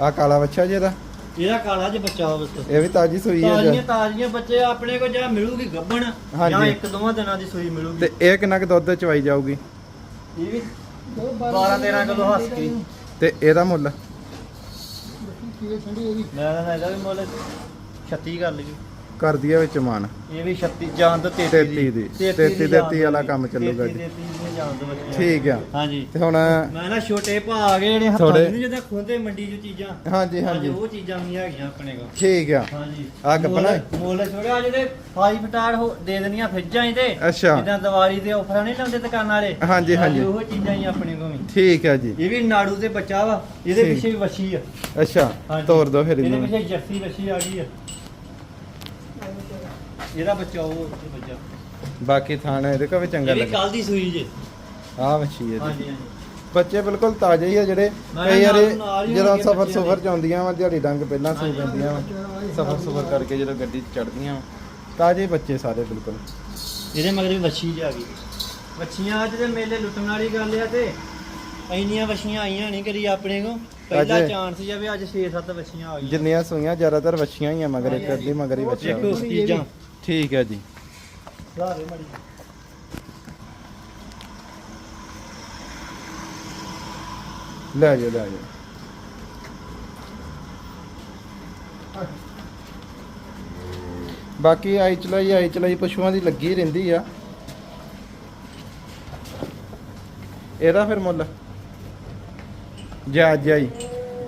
ਆ ਕਾਲਾ ਵੱਛਾ ਜੀ ਇਹਦਾ? ਇਹਦਾ ਕਾਲਾ ਜਿਹਾ ਬੱਚਾ ਵਾ ਬਸ ਇਹ ਵੀ ਤਾਜੀ ਸੂਈ ਹੈ ਤਾਜ਼ੀਆਂ ਜੀ? ਤਾਜ਼ੀਆਂ ਬੱਚੇ ਆਪਣੇ ਕੋ ਜਾਂ ਮਿਲੂਗੀ ਗੱਬਣ ਹਾਂਜੀ। ਜਾਂ ਇੱਕ ਦੋਵਾਂ ਦਿਨਾਂ ਦੀ ਸੂਈ ਮਿਲੂਗੀ। ਤੇ ਇਹ ਕਿੰਨਾ ਕ ਦੁੱਧ ਚਵਾਈ ਜਾਊਗੀ? ਇਹ ਵੀ 12 13 ਕਿਲੋ ਹੱਸ ਕੇ। ਤੇ ਇਹਦਾ ਮੁੱਲ? ਮੈਂ ਤਾਂ ਇਹਦਾ ਵੀ ਮੁੱਲ 36 ਕਰ ਲਈ ਕਰ ਦਈਏ ਵਿੱਚ ਮਾਨ। ਇਹ ਵੀ 36 ਜਾਨ ਤੋਂ 33 33 ਦੀ। 33 33 ਵਾਲਾ ਕੰਮ ਚੱਲੂਗਾ ਜੀ। 33 ਦੀ ਜਾਨ ਤੋਂ ਬੱਚੇ ਠੀਕ ਆ। ਹਾਂਜੀ। ਤੇ ਹੁਣ ਮੈਂ ਨਾ ਛੋਟੇ ਭਾ ਆ ਗਏ ਜਿਹੜੇ ਹੱਥਾਂ ਦੇ ਜਿਹਦਾ ਖੁੰਦੇ ਮੰਡੀ ਚ ਚੀਜ਼ਾਂ। ਹਾਂਜੀ ਹਾਂਜੀ। ਉਹ ਚੀਜ਼ਾਂ ਵੀ ਹੈਗੀਆਂ ਆਪਣੇ ਕੋਲ। ਠੀਕ ਆ। ਹਾਂਜੀ। ਗੱਭਣਾ ਹੈ? ਮੁੱਲ- ਛੋੜਿਆ ਜਿਹੜੇ ਫਾਈ ਫਟਾੜ ਹੋ ਦੇ ਦੇਣੀਆਂ ਹੀ ਤੇ ਅੱਛਾ। ਜਿੱਦਾਂ ਦੀਵਾਲੀ ਦੇ ਆਫਰ ਨਹੀਂ ਲਾਉਂਦੇ ਦੁਕਾਨਾਂ ਵਾਲੇ। ਹਾਂਜੀ, ਹਾਂਜੀ। ਉਹ ਚੀਜ਼ਾਂ ਹੀ ਆਪਣੇ ਕੋਲ ਵੀ। ਠੀਕ ਆ ਜੀ। ਇਹ ਵੀ ਨਾੜੂ ਤੇ ਬੱਚਾ ਵਾ। ਇਹਦੇ। ਪਿੱਛੇ ਵੀ ਵੱਛੀ ਆ। ਅੱਛਾ। ਤੋਰ ਦੋ ਫਿਰ ਇਹਦੇ ਪਿੱਛੇ ਜਰਸੀ ਵੱਛੀ ਆ ਗਈ ਆ। ਇਹਦਾ ਬੱਚਾ ਉਹ ਉੱਥੇ ਬੱਚਾ। ਬਾਕੀ ਥਾਣਾ ਇਹਦੇ ਕੋ ਵੀ ਚੰਗਾ ਇਹ ਲੱਗਾ ਕੱਲ ਦੀ ਸੂਈ ਜੇ। ਆ ਵੱਛੀ ਹੈ ਹਾਂਜੀ ਹਾਂਜੀ। ਬੱਚੇ ਬਿਲਕੁਲ ਤਾਜ਼ੇ ਹੀ ਆ ਜਿਹੜੇ। ਕਈ ਵਾਰੀ ਨਾਲ- ਨਾਲ ਹੀ ਜਦੋਂ ਹੋਣਗੇ ਸਫਰ ਬੱਚਿਆਂ ਸੁਫਰ ਦੇ। ਚ ਆਉਂਦੀਆਂ ਵਾ ਦਿਹਾੜੀ ਡੰਗ ਪਹਿਲਾਂ ਸੂ। ਪੈਂਦੀਆਂ ਵਾ। ਸਫਰ ਸੁਫਰ ਕਰਕੇ ਜਦੋਂ ਗੱਡੀ 'ਚ ਚੜਦੀਆਂ ਤਾਜ਼ੇ ਬੱਚੇ ਸਾਰੇ ਬਿਲਕੁਲ। ਇਹਦੇ ਮਗਰ ਵੀ ਵੱਛੀ ਜੀ ਗਈ। ਵੱਛੀਆਂ ਅੱਜ ਦੇ ਮੇਲੇ ਲੁੱਟਣ ਵਾਲੀ ਗੱਲ ਆ ਤੇ ਇੰਨੀਆਂ ਵੱਛੀਆਂ ਆਈਆਂ ਨਹੀਂ ਕਰੀ ਆਪਣੇ ਕੋ ਪਹਿਲਾ ਅੱਜ- ਚਾਂਸ ਜਾਵੇ ਅੱਜ 6-7 ਵੱਛੀਆਂ ਆ ਗਈਆਂ। ਜਿੰਨੀਆਂ ਸੂਈਆਂ ਜ਼ਿਆਦਾਤਰ ਵੱਛੀਆਂ ਹੀ ਆ ਮਗਰ ਇੱਕ ਅੱਧੀ ਮਗਰ ਹੀ ਬੱਚਾ ਦੇਖੋ ਵਾ। ਠੀਕ ਹੈ ਜੀ। ਲਾਰੇ ਮੜੀ ਲੈ ਜਾਓ ਲੈ ਜਾਓ। ਬਾਕੀ ਆਈ ਚਲਾਈ ਆਈ ਚਲਾਈ ਪਸ਼ੂਆਂ ਦੀ ਲੱਗੀ ਰਹਿੰਦੀ ਆ। ਇਹਦਾ ਫਿਰ ਮੁੱਲ? ਜਾਇਜ਼ ਜਾਈ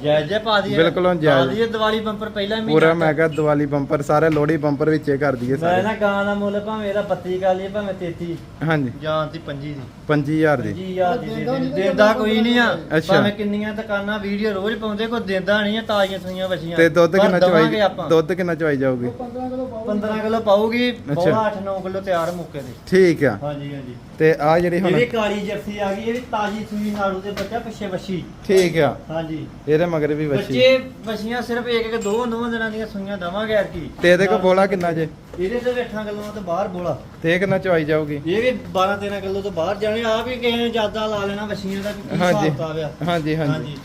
ਜੈ ਜੈ ਪਾ ਦਈਏ। ਬਿਲਕੁਲ ਹੁਣ ਜਾਇਜ਼। ਪਾ ਦਈਏ ਦੀਵਾਲੀ ਬੰਪਰ ਪਹਿਲਾ ਮਹੀਨਾ ਪੂਰਾ ਮੈਂ ਕਿਹਾ ਦੀਵਾਲੀ ਬੰਪਰ ਸਾਰੇ ਲੋਹੜੀ ਬੰਪਰ ਵਿੱਚੇ ਕਰ ਦਈਏ ਮੈਂ ਸਾਰੇ। ਨਾ ਗਾਂ ਦਾ ਮੁੱਲ ਭਾਵੇਂ ਇਹਦਾ 32 ਕਰ ਲਈਏ ਭਾਵੇਂ 33 ਹਾਂਜੀ। ਜਾਂ ਦੀ। 25 ਦੀ। 25000 ਦੀ 25000 ਦੀ। ਦੇ ਦੇਣੀ। ਦਿੰਦਾ ਕੋਈ ਨਹੀਂ ਆ। ਅੱਛਾ। ਭਾਵੇਂ ਕਿੰਨੀਆਂ ਦੁਕਾਨਾਂ ਵੀਡੀਓ ਰੋਜ਼ ਪਾਉਂਦੇ ਕੋਈ ਦਿੰਦਾ ਨਹੀਂ ਆ ਤਾਜ਼ੀਆਂ ਸੂਈਆਂ ਵੱਛੀਆਂ ਤੇ ਦੁੱਧ ਪਰ ਕਿੰਨਾ ਦੇਵਾਂਗੇ ਚਵਾਈ ਆਪਾਂ। ਦੁੱਧ ਕਿੰਨਾ ਚਵਾਈ ਜਾਊਗੀ? 15 ਕਿਲੋ ਪਾਓ 15 ਕਿਲੋ ਪਾਉਗੀ ਅੱਛਾ। ਬਹੁਤ 8-9 ਕਿਲੋ ਤਿਆਰ ਮੁੱਕੇ ਦੇ ਠੀਕ ਆ। ਹਾਂਜੀ ਹਾਂਜੀ। ਤੇ ਆ ਜਿਹੜੀ ਹੁਣ ਵੀ ਕਾਲੀ ਜਰਸੀ ਆ ਗਈ ਇਹ ਵੀ ਤਾਜੀ ਸੂਈ ਨਾੜੂ ਦੇ ਬੱਚਾ ਪਿੱਛੇ ਵੱਛੀ। ਠੀਕ ਆ। ਹਾਂਜੀ। ਇਹਦੇ ਮਗਰ ਵੀ ਵੱਛੀ। ਬੱਚੇ ਵੱਛੀਆਂ ਸਿਰਫ ਇੱਕ ਇੱਕ ਦੋ ਦੋ ਦਿਨਾਂ ਦੀਆਂ ਸੂਈਆਂ ਦਵਾਂਗੇ ਯਾਰ ਕੀ ਤੇ ਇਹਦੇ ਕੋ ਬੋਲਾ ਕਿੰਨਾ ਜੇ? ਇਹਦੇ ਤੇ 8 ਕਿਲੋਆਂ ਤੋਂ ਬਾਹਰ ਬੋਲਾ। ਤੇ ਇਹ ਕਿੰਨਾ ਚਵਾਈ ਜਾਊਗੀ? ਇਹ ਵੀ 12 13 ਕਿਲੋ ਤੋਂ ਬਾਹਰ ਜਾਣੇ ਆ ਵੀ ਕਿਸੇ ਨੇ ਜ਼ਿਆਦਾ ਲਾ ਲੈਣਾ ਵੱਛੀਆਂ ਦਾ ਵੀ ਕੀ ਹਾਂਜੀ। ਹਿਸਾਬ ਆ। ਹਾਂਜੀ। ਹਾਂਜੀ।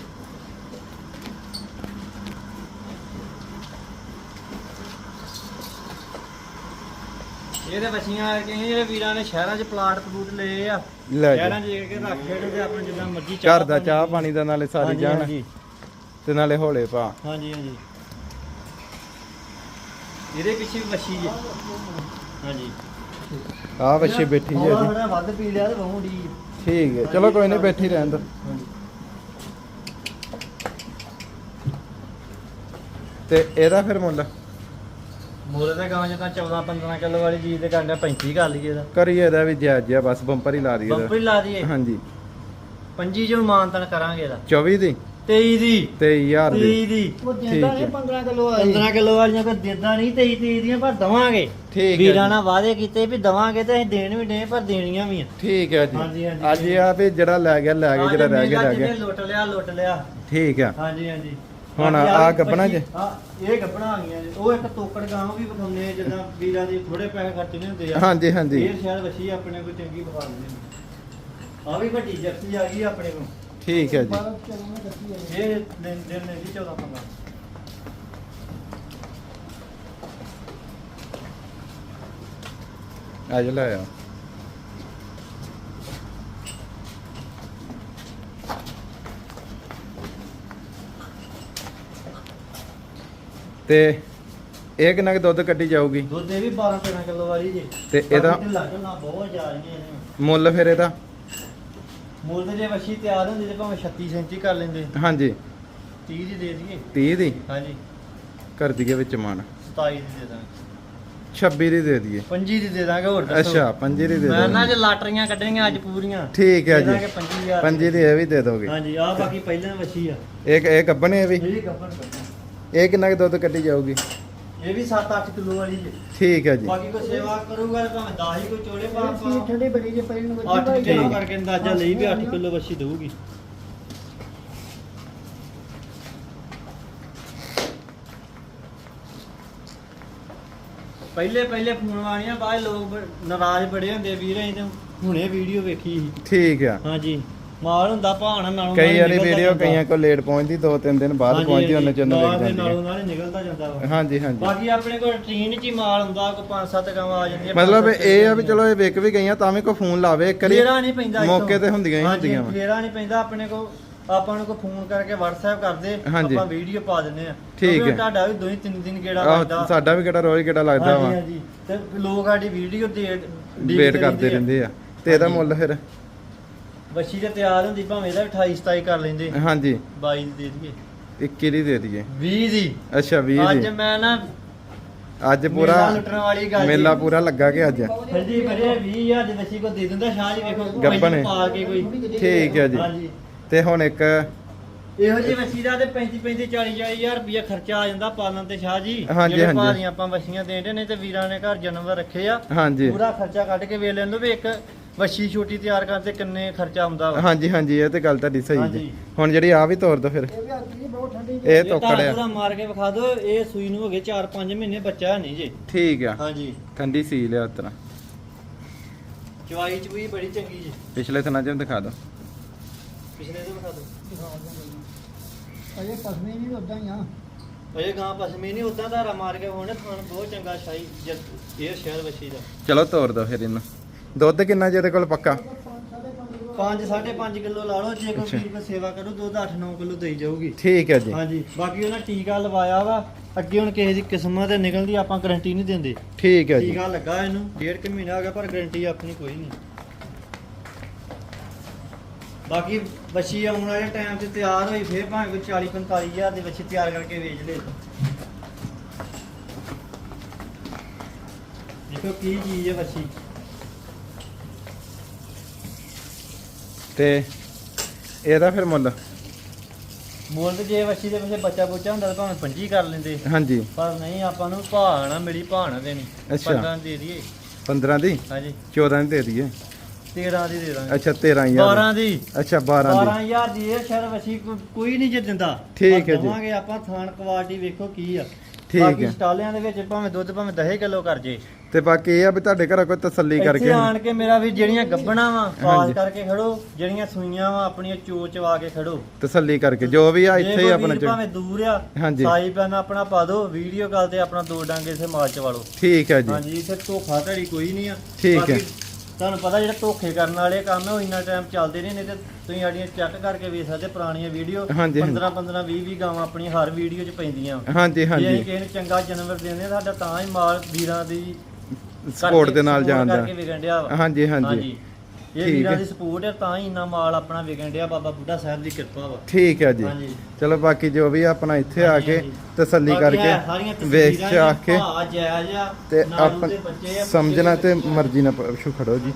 ਇਹਦੇ ਬੱਚੀਆਂ ਕਿ ਜਿਹੜੇ ਵੀਰਾਂ ਨੇ ਸ਼ਹਿਰਾਂ 'ਚ ਪਲਾਟ ਪਲੂਟ ਲਏ ਆ ਲੈ ਸ਼ਹਿਰਾਂ 'ਚ ਜਾ ਕੇ ਰੱਖ ਤੇ ਆਪਣਾ ਜਿੱਦਾਂ ਮਰਜ਼ੀ ਘਰ ਦਾ ਚਾਹ ਪਾਣੀ ਦਾ ਨਾਲੇ ਸਾਰੀ ਹਾਂਜੀ, ਜਾਣ ਹਾਂਜੀ। ਤੇ ਨਾਲੇ ਹੌਲੇ ਪਾ। ਹਾਂਜੀ ਹਾਂਜੀ। ਇਹਦੇ ਪਿੱਛੇ ਵੀ ਵੱਛੀ ਜੇ। ਹਾਂਜੀ। ਆ ਬੱਚੇ ਬੈਠੀ ਜੀ ਜੀ ਥੋੜ੍ਹਾ ਵੱਧ ਪੀ ਲਿਆ ਤੇ ਬਹੁ ਦੀ ਠੀਕ ਹੈ ਚਲੋ ਕੋਈ ਨਹੀਂ ਬੈਠੀ ਰਹਿਣ ਦੋ। ਤੇ ਇਹਦਾ ਫਿਰ ਮੁੱਲ? ਮੁੱਲ ਤੇ ਗਾਂ ਜਿੱਦਾਂ 14 15 ਕਿਲੋ ਵਾਲੀ ਚੀਜ਼ ਦੇ ਕੰਡਾ 35 ਕਰ ਲਈਏ ਦਾ ਕਰੀਏ ਇਹਦਾ ਵੀ ਜਾਇਜ਼ ਬਸ ਬੰਪਰ ਹੀ ਲਾ ਦਈਏ ਬੰਪਰ ਹੀ ਲਾ ਦਈਏ? ਇਹਦਾ। ਹਾਂਜੀ। 25 ਜੋ ਮਾਨਤਨ ਕਰਾਂਗੇ ਇਹਦਾ। 24 ਦੀ? 23 ਦੀ। 23000 ਦੀ। 23 ਦੀ। ਉਹ ਠੀਕ ਦਿੰਦਾ ਹੈ। ਨਹੀਂ 15 ਕਿਲੋ ਆਈ। 15 ਕਿਲੋ ਵਾਲੀਆਂ ਕੋਈ ਦਿੰਦਾ ਨਹੀਂ 23 23 ਦੀਆਂ ਪਰ ਦਵਾਂਗੇ। ਠੀਕ ਹੈ ਵੀਰਾਂ ਜੀ। ਨਾਲ ਵਾਅਦੇ ਕੀਤੇ ਵੀ ਦਵਾਂਗੇ ਤੇ ਅਸੀਂ ਦੇਣ ਵੀ ਪਰ ਦੇਣੀਆਂ ਵੀ ਆ। ਠੀਕ ਹੈ ਹਾਂਜੀ, ਜੀ। ਹਾਂਜੀ। ਅੱਜ ਇਹ ਆ ਵੀ ਜਿਹੜਾ ਲੈ ਗਿਆ ਲੈ ਗਿਆ ਜਿਹੜਾ ਰਹਿ ਗਿਆ ਰਹਿ ਜਿਹਨੇ ਗਿਆ। ਲੁੱਟ ਲਿਆ ਲੁੱਟ ਲਿਆ। ਠੀਕ ਆ ਹਾਂਜੀ ਹਾਂਜੀ। ਹੁਣ ਆਹ ਗੱਭਣਾ ਜੇ? ਆ ਇਹ ਗੱਬਣਾ ਆ ਗਈਆਂ ਜੀ ਉਹ ਇੱਕ ਤੋਕੜ ਗਾਂ ਵੀ ਵਿਖਾਉਂਦੇ ਆ ਜਿੱਦਾਂ ਵੀਰਾਂ ਦੇ ਥੋੜੇ ਪੈਸੇ ਖਰਚਣੇ ਹੁੰਦੇ ਆ। ਹਾਂਜੀ ਹਾਂਜੀ। ਇਹ ਸ਼ਾਇਦ ਵਸੀ ਆਪਣੇ ਕੋਲ ਚੰਗੀ ਵਿਖਾ ਦਿੰਦੇ ਆ ਵੀ ਵੱਡੀ ਜਰਸੀ ਆ ਗਈ ਆਪਣੇ ਕੋਲ। ਠੀਕ ਹੈ ਜੀ। 12 ਕਿਲੋ ਮੈਂ ਦੱਸੀ ਹੈ ਇਹ ਦਿਨ ਦਿਨ ਨੇ ਜੀ 14 15 ਅੱਜ ਲੈ ਆ ਤੇ ਇਹ ਕਿੰਨਾ ਕੁ ਦੁੱਧ ਕੱਢੀ ਜਾਊਗੀ? ਦੁੱਧ ਇਹ ਵੀ 12 13 ਕਿਲੋ ਵਾਲੀ ਜੀ। ਤੇ ਇਹਦਾ- ਲੱਗਣਾ ਬਹੁਤ ਜਾ ਰਹੀਆਂ ਨੇ ਮੁੱਲ ਫਿਰ ਇਹਦਾ? ਮੁੱਲ ਤੇ ਜੇ ਵਸ਼ੀ ਤਿਆਰ ਹੁੰਦੀ ਤੇ ਭਾਵੇਂ 36 ਸੈਂਚੀ ਕਰ ਲੈਂਦੇ। ਹਾਂਜੀ। 30 ਦੀ ਦੇ ਦਈਏ। 30 ਦੀ? ਹਾਂਜੀ। ਕਰ ਦਈਏ ਵਿੱਚ ਮਾਨ। 27 ਦੀ ਦੇ ਦਾਂਗੇ। 26 ਦੀ ਦੇ ਦਈਏ। 25 ਦੀ ਦੇ ਦਾਂਗੇ ਹੋਰ ਦੱਸੋ। ਅੱਛਾ 5 ਦੀ ਦੇ ਮੈਂ ਨਾ ਦੋਗੇ ਜੇ ਲਾਟਰੀਆਂ ਕੱਢਣੀਆਂ ਅੱਜ ਪੂਰੀਆਂ ਠੀਕ ਹੈ ਦਾਂਗੇ ਜੀ 25000 5 ਦੀ ਇਹ ਵੀ ਦੇ ਦੋਗੇ। ਹਾਂਜੀ ਆ ਬਾਕੀ ਪਹਿਲਾਂ ਵਸ਼ੀ ਆ। ਇੱਕ ਇਹ ਗੱਬਣੇ ਇਹ ਵੀ? ਇਹ ਕੱਢਣਾ ਇਹ ਕਿੰਨਾ ਕੁ ਦੁੱਧ ਕੱਢੀ ਜਾਊਗੀ? ਇਹ ਵੀ 7-8 ਕਿਲੋ ਵਾਲੀ ਜੀ। ਠੀਕ ਹੈ ਜੀ। ਬਾਕੀ ਕੋਈ ਸੇਵਾ ਕਰੂਗਾ ਤਾਂ ਭਾਵੇਂ 10 ਹੀ ਕੋਈ ਚੋਲੇ ਇਹ ਭਾਵੇਂ ਠੰਡੀ ਬੜੀ ਜੇ ਪਹਿਲਾਂ ਨੂੰ 8 ਵੱਡੀ ਕਿਲੋ ਠੀਕ। ਕਰਕੇ ਅੰਦਾਜ਼ਾ ਲਈ ਵੀ 8 ਕਿਲੋ ਵਸ਼ੀ ਦਊਗੀ। ਪਹਿਲੇ ਪਹਿਲੇ ਫੋਨ ਵਾਲੀਆਂ ਬਾਅਦ ਲੋਕ ਨਾਰਾਜ਼ ਬੜੇ ਹੁੰਦੇ ਵੀਰ ਤੇ ਹੁਣੇ ਵੀਡੀਓ ਵੇਖੀ ਸੀ। ਠੀਕ ਆ। ਹਾਂਜੀ। ਮਾਲ ਹੁੰਦਾ ਭਾਣਾ ਨਾਲੋਂ ਕਈ ਵਾਰੀ ਵੀਡੀਓ। ਕਈਆਂ ਕੋਲ ਲੇਟ ਪਹੁੰਚਦੀ ਦੋ ਤਿੰਨ ਦਿਨ ਬਾਅਦ ਪਹੁੰਚਦੀ ਉਹਨੇ ਚੰਨ ਨਾਲ ਵੇਖ ਦੇ ਜਾਂਦੀ ਨਾਲੋਂ ਨਾਲ ਨਿਕਲਦਾ ਜਾਂਦਾ ਵਾ। ਹਾਂਜੀ ਹਾਂਜੀ। ਬਾਕੀ ਆਪਣੇ ਕੋਲ ਟ੍ਰੇਨ 'ਚ ਹੀ ਮਾਲ ਹੁੰਦਾ ਕੋਈ 5-7 ਗਾਵਾਂ ਆ ਜਾਂਦੀਆਂ ਮਤਲਬ ਪੰਜ ਸੱਤ ਇਹ ਆ ਵੀ ਚਲੋ ਇਹ ਵਿਕ ਵੀ ਗਈਆਂ ਤਾਂ ਵੀ ਕੋਈ ਫੋਨ ਲਾਵੇ ਇੱਕ ਵਾਰੀ ਫੇਰਾ ਨਹੀਂ ਪੈਂਦਾ। ਮੌਕੇ ਤੇ ਹੁੰਦੀਆਂ ਹੀ ਹੁੰਦੀਆਂ ਫੇਰਾ ਨਹੀਂ ਪੈਂਦਾ ਆਪਣੇ ਕੋ ਆਪਾਂ ਨੂੰ ਕੋ ਫੋਨ ਕਰਕੇ WhatsApp ਕਰਦੇ। ਆਪਾਂ ਵੀਡੀਓ ਪਾ ਦਿੰਨੇ ਆ ਠੀਕ ਹੈ। ਤੁਹਾਡਾ ਵੀ ਦੋ ਹੀ ਤਿੰਨ ਦਿਨ ਆਹ, ਲੱਗਦਾ। ਸਾਡਾ ਵੀ ਕਿਹੜਾ ਰੋਜ਼ ਕਿਹੜਾ ਲੱਗਦਾ ਵਾ। ਹਾਂਜੀ। ਤੇ ਲੋਕ ਸਾਡੀ ਵੀਡੀਓ ਦੇ ਵੇਟ ਕਰਦੇ ਰਹਿੰਦੇ ਆ। ਤੇ ਇਹਦਾ। ਮੁੱਲ ਫਿਰ? ਬੱਚੀ ਤੇ ਤਿਆਰ ਹੁੰਦੀ ਭਾਵੇਂ ਇਹਦਾ ਵੀ 28 27 ਕਰ ਲੈਂਦੇ। ਹਾਂਜੀ। 22 ਦੀ ਦੇ ਦਈਏ। 21 ਦੀ ਦੇ ਦਈਏ? 20 ਦੀ। ਅੱਛਾ 20 ਅੱਜ ਦੀ ਮੈਂ ਨਾ ਅੱਜ ਪੂਰਾ ਲੁੱਟਣ ਵਾਲੀ ਗੱਲ ਮੇਲਾ ਜੀ। ਪੂਰਾ ਲੱਗਾ ਕਿ ਅੱਜ? ਹਾਂਜੀ ਬੜੇ 20000 ਦੇ ਬੱਚੀ ਕੋ ਦੇ ਦਿੰਦਾ ਸ਼ਾਹ ਜੀ ਵੇਖੋ ਹੈ। ਪਾ ਕੇ ਕੋਈ। ਠੀਕ ਹੈ ਜੀ। ਹਾਂਜੀ। ਤੇ ਹੁਣ ਇੱਕ ਇਹੋ ਜਿਹੀ ਵਸੀ ਦਾ ਤੇ 35 35 40 40000 ਰੁਪਇਆ ਖਰਚਾ ਆ ਜਾਂਦਾ ਪਾਲਣ ਤੇ ਸ਼ਾਹ ਜੀ। ਜਿਹੜੇ। ਭਾਰੀਆਂ ਆਪਾਂ ਵਸੀਆਂ ਦੇਂਦੇ ਨੇ ਤੇ ਵੀਰਾਂ ਨੇ ਘਰ ਜਾਨਵਰ ਰੱਖੇ ਆ। ਪੂਰਾ ਖਰਚਾ ਕੱਢ ਕੇ ਵੇਖ ਲੈਂਦੋ ਵੀ ਇੱਕ ਵਸੀ ਛੋਟੀ ਤਿਆਰ ਕਰਨ ਤੇ ਕਿੰਨੇ ਖਰਚਾ ਆਉਂਦਾ ਵਾ? ਹਾਂਜੀ ਹਾਂਜੀ ਇਹ ਤੇ ਗੱਲ ਤੁਹਾਡੀ ਸਹੀ ਜੀ। ਹਾਂਜੀ। ਹੁਣ ਜਿਹੜੀ ਆ ਵੀ ਤੋੜ ਦੋ ਫਿਰ। ਇਹ ਵੀ ਆਦੀ ਬਹੁਤ ਠੰਡੀ ਇਹ ਇਹ ਤੋਕੜ ਧਾਰਾ ਆ। ਧੂਰਾ ਮਾਰ ਕੇ ਵਿਖਾ ਦਿਓ ਇਹ ਸੂਈ ਨੂੰ ਹੋ ਗਏ 4-5 ਮਹੀਨੇ ਬੱਚਾ ਨਹੀਂ ਜੇ। ਠੀਕ ਆ। ਹਾਂਜੀ। ਠੰਡੀ ਸੀ ਲਿਆ ਉਤਰਾ। ਚਵਾਈ ਚ ਵੀ ਬੜੀ ਚੰਗੀ ਜੀ। ਪਿਛਲੇ ਥਣਾ ਚ ਦਿਖਾ ਦੋ। ਪਿਛਲੇ ਤੋਂ ਵਿਖਾ ਦਿਓ। ਅਜੇ ਪਸਮੀ ਨਹੀਂ ਉਦਾਂ ਹੀ ਆ। ਇਹ ਗਾਂ ਪਸਮੀ ਨਹੀਂ ਉਦਾਂ ਧਾਰਾ ਮਾਰ ਕੇ ਹੁਣ ਖਾਣ ਬਹੁਤ ਚੰਗਾ ਸ਼ਾਹੀ ਜਦ ਇਹ ਸ਼ਹਿਰ ਵਸੀ ਦਾ। ਚਲੋ ਤੋੜ ਦੋ ਫਿਰ ਇਹਨੂੰ। ਦੁੱਧ ਕਿੰਨਾ ਜਿਹਦੇ ਕੋਲ ਪੱਕਾ? 5 5.5 ਕਿਲੋ ਲਾ ਲਓ ਜੇ ਕੋਈ। ਵੀਰ ਸੇਵਾ ਕਰੂ ਦੁੱਧ 8-9 ਕਿਲੋ ਦੇਈ ਜਾਊਗੀ। ਠੀਕ ਹੈ ਜੀ। ਹਾਂਜੀ ਬਾਕੀ ਉਹਨਾਂ ਟੀਕਾ ਲਵਾਇਆ ਵਾ ਅੱਗੇ ਹੁਣ ਕਿਸੇ ਦੀ ਕਿਸਮਤ ਤੇ ਨਿਕਲਦੀ ਆਪਾਂ ਗਾਰੰਟੀ ਨਹੀਂ ਦਿੰਦੇ। ਠੀਕ ਹੈ ਜੀ। ਟੀਕਾ ਲੱਗਾ ਇਹਨੂੰ ਡੇਢ ਕੁ ਮਹੀਨਾ ਹੋ ਗਿਆ ਪਰ ਗਾਰੰਟੀ ਆਪਣੀ ਕੋਈ ਨਹੀਂ। ਬਾਕੀ ਬੱਚੀ ਆਉਣ ਵਾਲੇ ਟਾਈਮ ਤੇ ਤਿਆਰ ਹੋਈ ਫੇਰ ਭਾਵੇਂ ਕੋਈ 40 45 ਹਜ਼ਾਰ ਦੇ ਬੱਚੇ ਤਿਆਰ ਕਰਕੇ ਵੇਚ ਲੈ। ਦੇਖੋ ਕੀ ਚੀਜ਼ ਹੈ ਬੱਚੀ। ਤੇ ਇਹਦਾ ਫਿਰ ਮੁੱਲ। ਮੁੱਲ ਤੇ ਜੇ ਬੱਚੀ ਦੇ ਪਿੱਛੇ ਬੱਚਾ ਬੁੱਚਾ ਹੁੰਦਾ ਤਾਂ ਭਾਵੇਂ ਪੰਜੀ ਕਰ ਲੈਂਦੇ। ਹਾਂਜੀ। ਪਰ ਨਹੀਂ ਆਪਾਂ ਨੂੰ ਭਾਣਾ ਮਿਲੀ ਭਾਣਾ ਦੇਣੀ। ਅੱਛਾ। 15 ਦੇ ਦਈਏ। 15 ਦੀ? ਹਾਂਜੀ। 14 ਦੀ ਦੇ ਦਈਏ। 13 ਦੀ ਦੇ ਦਾਂਗੇ। ਅੱਛਾ 13000 12 ਦੀ। ਅੱਛਾ 12 ਦੀ। 12000 ਦੀ ਇਹ ਸ਼ਹਿਰ ਵਸੀ ਕੋਈ ਨਹੀਂ ਜੇ ਦਿੰਦਾ। ਠੀਕ ਹੈ ਜੀ। ਦੇਵਾਂਗੇ ਆਪਾਂ ਥਾਨ ਕੁਆਲਿਟੀ ਵੇਖੋ ਕੀ ਆ। ਠੀਕ ਬਾਕੀ ਹੈ। ਸਟਾਲਿਆਂ ਦੇ ਵਿੱਚ ਭਾਵੇਂ ਦੁੱਧ ਭਾਵੇਂ 10 ਕਿਲੋ ਕਰ ਜੇ। ਤੇ ਬਾਕੀ ਇਹ ਆ ਵੀ ਤੁਹਾਡੇ ਘਰ ਕੋਈ ਤਸੱਲੀ ਇੱਥੇ ਕਰਕੇ। ਆਣ ਕੇ ਮੇਰਾ ਵੀ ਜਿਹੜੀਆਂ ਗੱਬਣਾ ਵਾ ਹਾਂਜੀ। ਪਾਸ ਕਰਕੇ ਖੜੋ ਜਿਹੜੀਆਂ ਸੂਈਆਂ ਵਾ ਆਪਣੀਆਂ ਚੋਚ ਵਾ ਕੇ ਖੜੋ। ਤਸੱਲੀ ਕਰਕੇ ਜੋ ਵੀ ਆ ਜੇ ਇੱਥੇ ਹੀ ਕੋਈ ਆਪਣਾ ਵੀਰ ਚ- ਭਾਵੇਂ ਦੂਰ ਆ ਹਾਂਜੀ। ਸਾਈ ਪੈਨ ਆਪਣਾ ਪਾ ਦਿਓ ਵੀਡੀਓ ਕਾਲ ਤੇ ਆਪਣਾ ਦੋ ਡਾਂਗੇ ਇਥੇ ਮਾਲ ਚ ਵਾਲੋ। ਠੀਕ ਹੈ ਜੀ। ਹਾਂਜੀ ਇੱਥੇ ਧੋਖਾ ਧੜੀ ਕੋਈ ਨਹੀਂ ਆ। ਠੀਕ ਬਾਕੀ ਹੈ। ਤੁਹਾਨੂੰ ਪਤਾ ਜਿਹੜਾ ਧੋਖੇ ਕਰਨ ਵਾਲੇ ਕੰਮ ਹੈ ਉਹ ਇੰਨਾ ਟਾਈਮ ਚੱਲਦੇ ਨਹੀਂ ਨਹੀਂ ਤੇ ਤੁਸੀਂ ਸਾਡੀਆਂ ਚੈੱਕ ਕਰਕੇ ਵੇਖ ਸਕਦੇ ਪੁਰਾਣੀਆਂ ਵੀਡੀਓ। ਹਾਂਜੀ, ਹਾਂਜੀ। 15 15 20 20 ਗਾਵਾਂ ਆਪਣੀਆਂ ਹਰ ਵੀਡੀਓ 'ਚ ਪੈਂਦੀਆਂ ਹਾਂਜੀ ਜੇ ਅਸੀਂ ਹਾਂਜੀ ਕਿਸੇ ਨੂੰ ਚੰਗਾ ਜਾਨਵਰ ਦਿੰਦੇ ਆ ਸਾਡਾ ਤਾਂ ਹੀ ਮਾਲ ਵੀਰਾਂ ਦੀ ਸਪੋਰਟ ਦੇ ਨਾਲ ਕਰਕੇ ਵਿਕਣ ਡਿਆ ਵਾ। ਹਾਂਜੀ ਹਾਂਜੀ। ਇਹ ਵੀਰਾਂ। ਦੀ ਸਪੋਰਟ ਹੈ ਤਾਂ ਹੀ ਇੰਨਾ ਮਾਲ ਆਪਣਾ ਵਿਕਣ ਡਿਆ ਬਾਬਾ ਬੁੱਢਾ ਸਾਹਿਬ ਦੀ ਕਿਰਪਾ ਵਾ। ਠੀਕ ਹੈ ਜੀ। ਹਾਂਜੀ। ਚਲੋ ਬਾਕੀ ਜੋ ਵੀ ਆਪਣਾ ਇੱਥੇ ਆ ਹਾਂਜੀ, ਕੇ ਹਾਂਜੀ। ਤਸੱਲੀ ਬਾਕੀ ਇਹ ਸਾਰੀਆਂ ਕਰਕੇ ਵੇਖ ਤਸਵੀਰਾਂ ਚਾ ਕੇ ਭਾਅ ਜਾਇਜ਼ ਆ, ਤੇ ਆਪ ਬੱਚੇ ਆ, ਸਮਝਣਾ ਤੇ। ਮਰਜ਼ੀ ਨਾਲ ਪਸ਼ੂ ਖੜੋ ਜੀ।